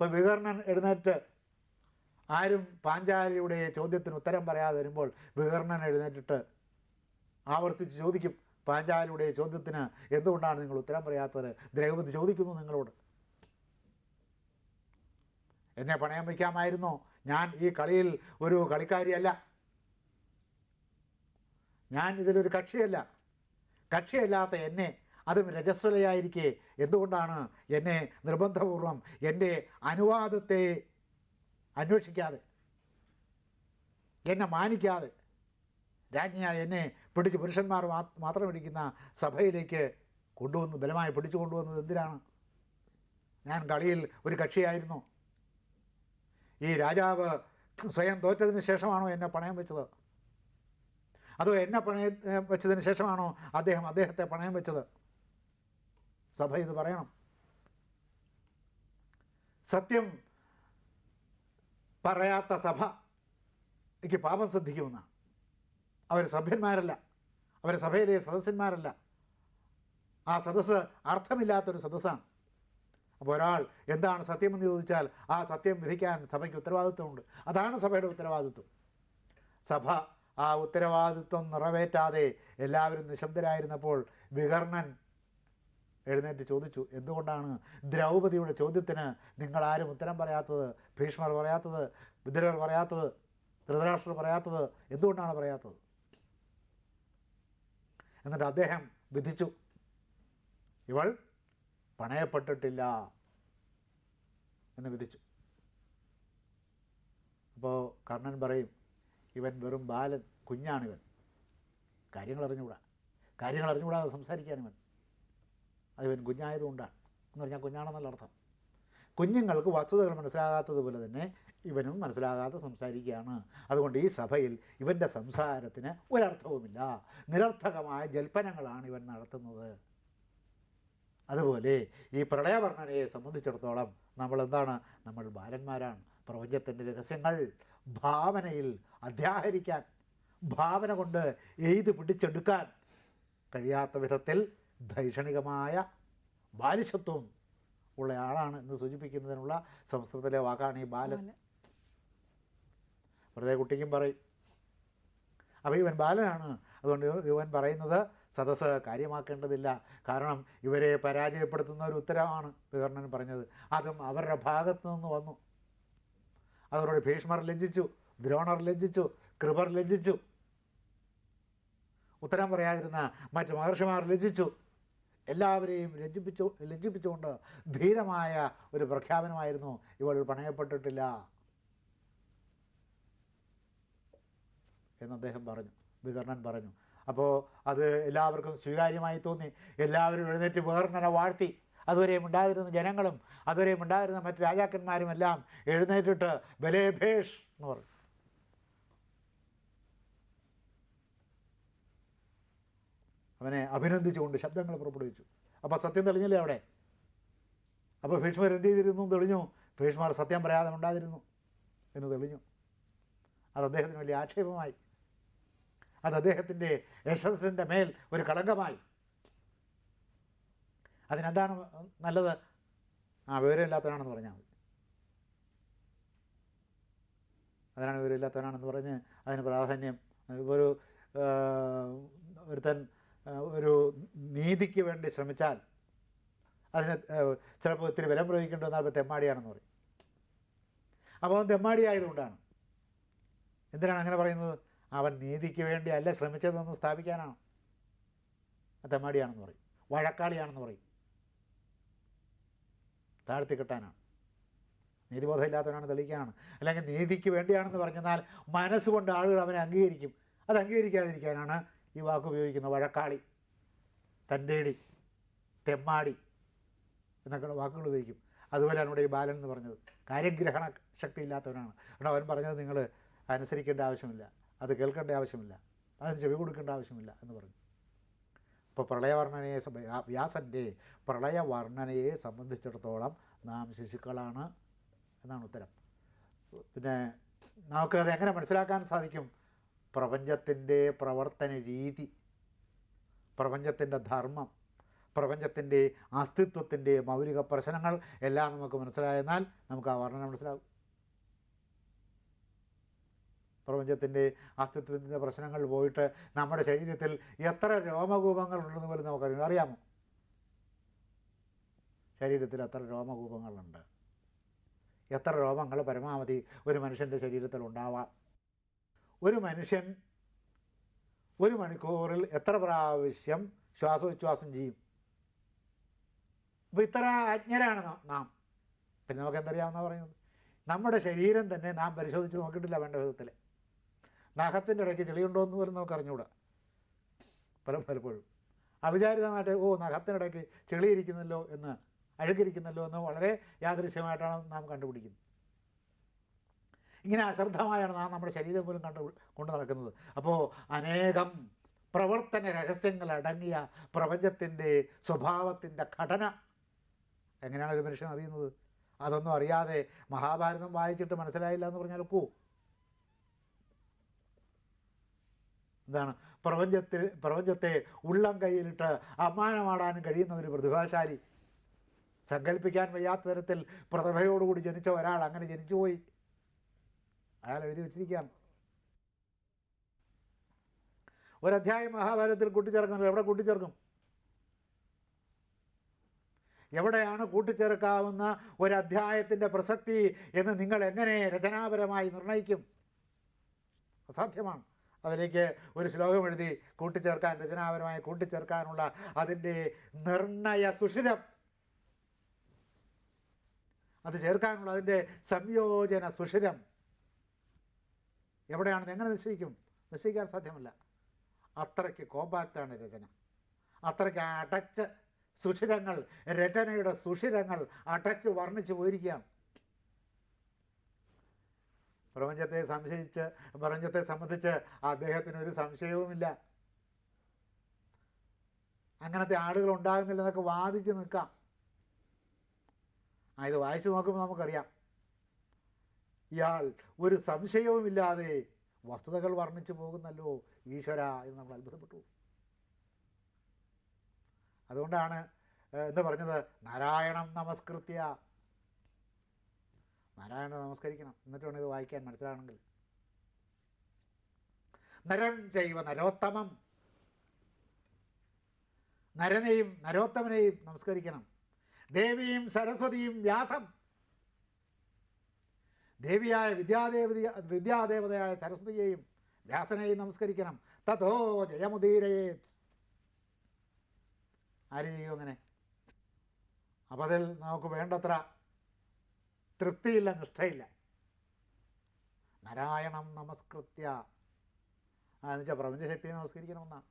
ഇപ്പോൾ വികർണൻ എഴുന്നേറ്റ് ആരും പാഞ്ചാലിയുടെ ചോദ്യത്തിന് ഉത്തരം പറയാതെ വരുമ്പോൾ വികർണൻ എഴുന്നേറ്റിട്ട് ആവർത്തിച്ച് ചോദിക്കും പാഞ്ചാലിയുടെ ചോദ്യത്തിന് എന്തുകൊണ്ടാണ് നിങ്ങൾ ഉത്തരം പറയാത്തത്? ദ്രൗപതി ചോദിക്കുന്നു നിങ്ങളോട്. എന്നെ പണയം വയ്ക്കാമായിരുന്നോ? ഞാൻ ഈ കളിയിൽ ഒരു കളിക്കാരിയല്ല. ഞാൻ ഇതിലൊരു കക്ഷിയല്ല. കക്ഷിയല്ലാത്ത എന്നെ അതും രജസ്വലയായിരിക്കെ. എന്തുകൊണ്ടാണ് എന്നെ നിർബന്ധപൂർവം എന്റെ അനുവാദത്തെ അന്വേഷിക്കാതെ എന്നെ മാനിക്കാതെ രാജ്ഞിയായ എന്നെ പിടിച്ച് പുരുഷന്മാർ മാത്രം ഇരിക്കുന്ന സഭയിലേക്ക് കൊണ്ടുവന്ന് ബലമായി പിടിച്ചു കൊണ്ടുവന്നത് എന്തിനാണ്? ഞാൻ കളിയിൽ ഒരു കക്ഷിയായിരുന്നു. ഈ രാജാവ് സ്വയം തോറ്റതിന് ശേഷമാണോ എന്നെ പണയം വെച്ചത്? അതോ എന്നെ പണയം വെച്ചതിന് ശേഷമാണോ അദ്ദേഹം അദ്ദേഹത്തെ പണയം വെച്ചത്? സഭ ഇത് പറയണം. സത്യം പറയാത്ത സഭ എനിക്ക് പാപം ശ്രദ്ധിക്കുമെന്നാണ് അവർ സഭ്യന്മാരല്ല. അവർ സഭയിലെ സദസ്യന്മാരല്ല. ആ സദസ്സ് അർത്ഥമില്ലാത്തൊരു സദസ്സാണ്. അപ്പോൾ ഒരാൾ എന്താണ് സത്യമെന്ന് ചോദിച്ചാൽ ആ സത്യം വിധിക്കാൻ സഭയ്ക്ക് ഉത്തരവാദിത്വമുണ്ട്. അതാണ് സഭയുടെ ഉത്തരവാദിത്വം. സഭ ആ ഉത്തരവാദിത്വം നിറവേറ്റാതെ എല്ലാവരും നിശബ്ദരായിരുന്നപ്പോൾ വികർണൻ എഴുന്നേറ്റ് ചോദിച്ചു എന്തുകൊണ്ടാണ് ദ്രൗപതിയുടെ ചോദ്യത്തിന് നിങ്ങൾ ആരും ഉത്തരം പറയാത്തത്? ഭീഷ്മർ പറയാത്തത്? വിദ്രർ പറയാത്തത്? ധൃതരാഷ്ട്രർ പറയാത്തത്? എന്തുകൊണ്ടാണ് പറയാത്തത്? എന്നിട്ട് അദ്ദേഹം വിധിച്ചു ഇവൾ പണയപ്പെട്ടിട്ടില്ല എന്ന് വിധിച്ചു. അപ്പോൾ കർണൻ പറയും ഇവൻ വെറും ബാലൻ കുഞ്ഞാണിവൻ. കാര്യങ്ങൾ അറിഞ്ഞുകൂടാ കാര്യങ്ങൾ അറിഞ്ഞുകൂടാതെ സംസാരിക്കാനിവൻ അത് ഇവൻ കുഞ്ഞായതുകൊണ്ടാണ്. എന്ന് പറഞ്ഞാൽ കുഞ്ഞാണെന്നുള്ള അർത്ഥം. കുഞ്ഞുങ്ങൾക്ക് വസ്തുതകൾ മനസ്സിലാകാത്തതുപോലെ തന്നെ ഇവനും മനസ്സിലാകാതെ സംസാരിക്കുകയാണ്. അതുകൊണ്ട് ഈ സഭയിൽ ഇവന്റെ സംസാരത്തിന് ഒരർത്ഥവുമില്ല. നിരർത്ഥകമായ ജൽപ്പനങ്ങളാണ് ഇവൻ നടത്തുന്നത്. അതുപോലെ ഈ പ്രളയവർണനയെ സംബന്ധിച്ചിടത്തോളം നമ്മൾ എന്താണ് നമ്മൾ ബാലന്മാരാണ്. പ്രപഞ്ചത്തിന്റെ രഹസ്യങ്ങൾ ഭാവനയിൽ അധ്യാഹരിക്കാൻ ഭാവന കൊണ്ട് എഴുതി പിടിച്ചെടുക്കാൻ കഴിയാത്ത വിധത്തിൽ ധൈഷണികമായ ബാലിശത്വം ഉള്ള ആളാണ് എന്ന് സൂചിപ്പിക്കുന്നതിനുള്ള സംസ്കൃതത്തിലെ വാക്കാണ് ഈ ബാലൻ. വെറുതെ കുട്ടിക്കും പറയും. അപ്പോൾ ഇവൻ ബാലനാണ്. അതുകൊണ്ട് ഇവൻ പറയുന്നത് സദസ്സ് കാര്യമാക്കേണ്ടതില്ല. കാരണം ഇവരെ പരാജയപ്പെടുത്തുന്ന ഒരു ഉത്തരവാണ് വികർണൻ പറഞ്ഞത്. അതും അവരുടെ ഭാഗത്തു നിന്ന് വന്നു. അവരോട് ഭീഷ്മർ ലജ്ജിച്ചു ദ്രോണർ ലജ്ജിച്ചു കൃപർ ലജ്ജിച്ചു. ഉത്തരം പറയാതിരുന്ന മറ്റ് മഹർഷിമാർ ലജ്ജിച്ചു. എല്ലാവരെയും ലജ്ജിപ്പിച്ചു ലജ്ജിപ്പിച്ചുകൊണ്ട് ധീരമായ ഒരു പ്രഖ്യാപനമായിരുന്നു ഇവൾ പണയപ്പെട്ടിട്ടില്ല എന്ന് അദ്ദേഹം പറഞ്ഞു വികർണൻ പറഞ്ഞു. അപ്പോൾ അത് എല്ലാവർക്കും സ്വീകാര്യമായി തോന്നി. എല്ലാവരും എഴുന്നേറ്റ് വികർണനെ വാഴ്ത്തി. അതുവരെയും ഉണ്ടായിരുന്ന ജനങ്ങളും അതുവരെയും ഉണ്ടായിരുന്ന മറ്റ് രാജാക്കന്മാരും എല്ലാം എഴുന്നേറ്റിട്ട് ബലേഭേഷ് എന്ന് പറഞ്ഞു. അവനെ അഭിനന്ദിച്ചുകൊണ്ട് ശബ്ദങ്ങൾ പുറപ്പെടുവിച്ചു. അപ്പോൾ സത്യം തെളിഞ്ഞില്ലേ അവിടെ? അപ്പോൾ ഭീഷ്മർ എന്ത് ചെയ്തിരുന്നു? തെളിഞ്ഞു. ഭീഷ്മർ സത്യം പറയാതെ ഉണ്ടാതിരുന്നു എന്ന് തെളിഞ്ഞു. അത് അദ്ദേഹത്തിന് വലിയ ആക്ഷേപമായി. അത് അദ്ദേഹത്തിന്റെ യശസ്സിന്റെ മേൽ ഒരു കളങ്കമായി. അതിനെന്താണ് നല്ലത്? ആ വിവരമില്ലാത്തവനാണെന്ന് പറഞ്ഞാൽ മതി. അതിനാണ് വിവരമില്ലാത്തവനാണെന്ന് പറഞ്ഞ് അതിന് പ്രാധാന്യം. ഒരു ഒരുത്തൻ ഒരു നീതിക്ക് വേണ്ടി ശ്രമിച്ചാൽ അതിന് ചിലപ്പോൾ ഒത്തിരി ബലം പ്രയോഗിക്കേണ്ടി വന്നാൽ അപ്പോൾ തെമ്മാടിയാണെന്ന് പറയും. അപ്പോൾ അവൻ തെമ്മാടി ആയതുകൊണ്ടാണ്. എന്തിനാണ് അങ്ങനെ പറയുന്നത്? അവൻ നീതിക്ക് വേണ്ടി അല്ല ശ്രമിച്ചതെന്ന് സ്ഥാപിക്കാനാണ്. തെമ്മാടിയാണെന്ന് പറയും. വഴക്കാളിയാണെന്ന് പറയും. താഴ്ത്തി കിട്ടാനാണ്. നീതിബോധമില്ലാത്തവനാണ് തെളിയിക്കാനാണ്. അല്ലെങ്കിൽ നീതിക്ക് വേണ്ടിയാണെന്ന് പറഞ്ഞാൽ മനസ്സുകൊണ്ട് ആളുകൾ അവനെ അംഗീകരിക്കും. അത് അംഗീകരിക്കാതിരിക്കാനാണ് ഈ വാക്ക് ഉപയോഗിക്കുന്നത് വഴക്കാളി. തന്റെടി തെമ്മാടി എന്നൊക്കെയുള്ള വാക്കുകൾ ഉപയോഗിക്കും. അതുപോലെയാണ് ഇവിടെ ഈ ബാലൻ എന്ന് പറഞ്ഞത് കാര്യഗ്രഹണ ശക്തി ഇല്ലാത്തവനാണ് അതുകൊണ്ട് അവൻ പറഞ്ഞത് നിങ്ങൾ അനുസരിക്കേണ്ട ആവശ്യമില്ല അത് കേൾക്കേണ്ട ആവശ്യമില്ല അതിന് ചെവി കൊടുക്കേണ്ട ആവശ്യമില്ല എന്ന് പറഞ്ഞു. അപ്പോൾ പ്രളയവർണനയെ വ്യാസന്റെ പ്രളയവർണനയെ സംബന്ധിച്ചിടത്തോളം നാം ശിശുക്കളാണ് എന്നാണ് ഉത്തരം. പിന്നെ നമുക്കത് എങ്ങനെ മനസ്സിലാക്കാൻ സാധിക്കും? പ്രപഞ്ചത്തിന്റെ പ്രവർത്തന രീതി പ്രപഞ്ചത്തിന്റെ ധർമ്മം പ്രപഞ്ചത്തിന്റെ അസ്തിത്വത്തിന്റെ മൗലിക പ്രശ്നങ്ങൾ എല്ലാം നമുക്ക് മനസ്സിലായെന്നാൽ നമുക്ക് ആ വർണന മനസ്സിലാകും. പ്രപഞ്ചത്തിന്റെ അസ്തിത്വത്തിന്റെ പ്രശ്നങ്ങൾ പോയിട്ട് നമ്മുടെ ശരീരത്തിൽ എത്ര രോമകൂപങ്ങൾ ഉണ്ടെന്ന് പോലും നമുക്കറിയാം അറിയാമോ? ശരീരത്തിൽ എത്ര രോമകൂപങ്ങളുണ്ട്? എത്ര രോമങ്ങൾ പരമാവധി ഒരു മനുഷ്യന്റെ ശരീരത്തിൽ ഉണ്ടാവാം? ഒരു മനുഷ്യൻ ഒരു മണിക്കൂറിൽ എത്ര പ്രാവശ്യം ശ്വാസോച്ഛ്വാസം ചെയ്യും? അപ്പോൾ ഇത്ര അജ്ഞരാണ് നാം- പിന്നെ നമുക്ക് എന്തറിയാമെന്നാണ് പറയുന്നത്? നമ്മുടെ ശരീരം തന്നെ നാം പരിശോധിച്ച് നോക്കിയിട്ടില്ല വേണ്ട വിധത്തിൽ നഖത്തിന്റെ ഇടയ്ക്ക് ചെളിയുണ്ടോ എന്ന് പോലും നമുക്ക് അറിഞ്ഞുകൂടാ പല പലപ്പോഴും. അവിചാരിതമായിട്ട് ഓ നഖത്തിനിടയ്ക്ക് ചെളിയിരിക്കുന്നല്ലോ എന്ന് അഴുകിരിക്കുന്നല്ലോ എന്ന് വളരെ യാദൃശ്യമായിട്ടാണ് നാം കണ്ടുപിടിക്കുന്നത്. ഇങ്ങനെ അശ്രദ്ധമായാണ് നാം നമ്മുടെ ശരീരം പോലും കണ്ടു കൊണ്ട് നടക്കുന്നത്. അപ്പോൾ അനേകം പ്രവർത്തന രഹസ്യങ്ങൾ അടങ്ങിയ പ്രപഞ്ചത്തിന്റെ സ്വഭാവത്തിന്റെ ഘടന. എങ്ങനെയാണ് ഒരു മനുഷ്യൻ അറിയുന്നത്? അതൊന്നും അറിയാതെ മഹാഭാരതം വായിച്ചിട്ട് മനസ്സിലായില്ല എന്ന് പറഞ്ഞാൽ ഒക്കൂ. എന്താണ്? പ്രപഞ്ചത്തിൽ പ്രപഞ്ചത്തെ ഉള്ളം കയ്യിലിട്ട് അമ്മാനമാടാനും കഴിയുന്ന ഒരു പ്രതിഭാശാലി. സങ്കല്പിക്കാൻ വയ്യാത്ത തരത്തിൽ പ്രതിഭയോടുകൂടി ജനിച്ച ഒരാൾ അങ്ങനെ ജനിച്ചുപോയി. അയാൾ എഴുതി വെച്ചിരിക്കുകയാണ്. ഒരധ്യായം മഹാഭാരതത്തിൽ കൂട്ടിച്ചേർക്കുന്നത് എവിടെ കൂട്ടിച്ചേർക്കും? എവിടെയാണ് കൂട്ടിച്ചേർക്കാവുന്ന ഒരധ്യായത്തിന്റെ പ്രസക്തി എന്ന് നിങ്ങൾ എങ്ങനെ രചനാപരമായി നിർണയിക്കും? അസാധ്യമാണ്. അതിലേക്ക് ഒരു ശ്ലോകം എഴുതി കൂട്ടിച്ചേർക്കാൻ രചനാപരമായി കൂട്ടിച്ചേർക്കാനുള്ള അതിന്റെ നിർണയ സുഷിരം. അത് ചേർക്കാനുള്ള അതിന്റെ സംയോജന സുഷിരം. എവിടെയാണെന്ന് എങ്ങനെ നിശ്ചയിക്കും? നിശ്ചയിക്കാൻ സാധ്യമല്ല. അത്രയ്ക്ക് കോമ്പാക്റ്റാണ് രചന. അത്രയ്ക്ക് അടച്ച് സുഷിരങ്ങൾ രചനയുടെ സുഷിരങ്ങൾ അടച്ച് വർണിച്ച് പോയിരിക്കുകയാണ്. പ്രപഞ്ചത്തെ സംശയിച്ച് പ്രപഞ്ചത്തെ സംബന്ധിച്ച് അദ്ദേഹത്തിന് ഒരു സംശയവുമില്ല. അങ്ങനത്തെ ആളുകൾ ഉണ്ടാകുന്നില്ല എന്നൊക്കെ വാദിച്ച് നിൽക്കാം. ആ ഇത് വായിച്ചു നോക്കുമ്പോൾ നമുക്കറിയാം. ഇയാൾ ഒരു സംശയവുമില്ലാതെ വസ്തുതകൾ വർണിച്ചു പോകുന്നല്ലോ ഈശ്വര എന്ന് നമ്മൾ അത്ഭുതപ്പെട്ടു. അതുകൊണ്ടാണ് എന്താ പറഞ്ഞത്? നാരായണം നമസ്കൃത്യ. നാരായണ നമസ്കരിക്കണം. എന്നിട്ട് വേണം ഇത് വായിക്കാൻ മനസ്സിലാണെങ്കിൽ നരം ചെയ്വ നരോത്തമം. നരനെയും നരോത്തമനെയും നമസ്കരിക്കണം. ദേവിയും സരസ്വതിയും വ്യാസം. ദേവിയായ വിദ്യാദേവതി വിദ്യാദേവതയായ സരസ്വതിയെയും വ്യാസനെയും നമസ്കരിക്കണം. തഥോ ജയമുദീരയേത്. ആര് ചെയ്യും അങ്ങനെ? അപ്പം അതിൽ നമുക്ക് വേണ്ടത്ര തൃപ്തിയില്ല നിഷ്ഠയില്ല. നാരായണം നമസ്കൃത്യ. എന്നുവെച്ചാൽ പ്രപഞ്ചശക്തിയെ നമസ്കരിക്കണമെന്നാണ്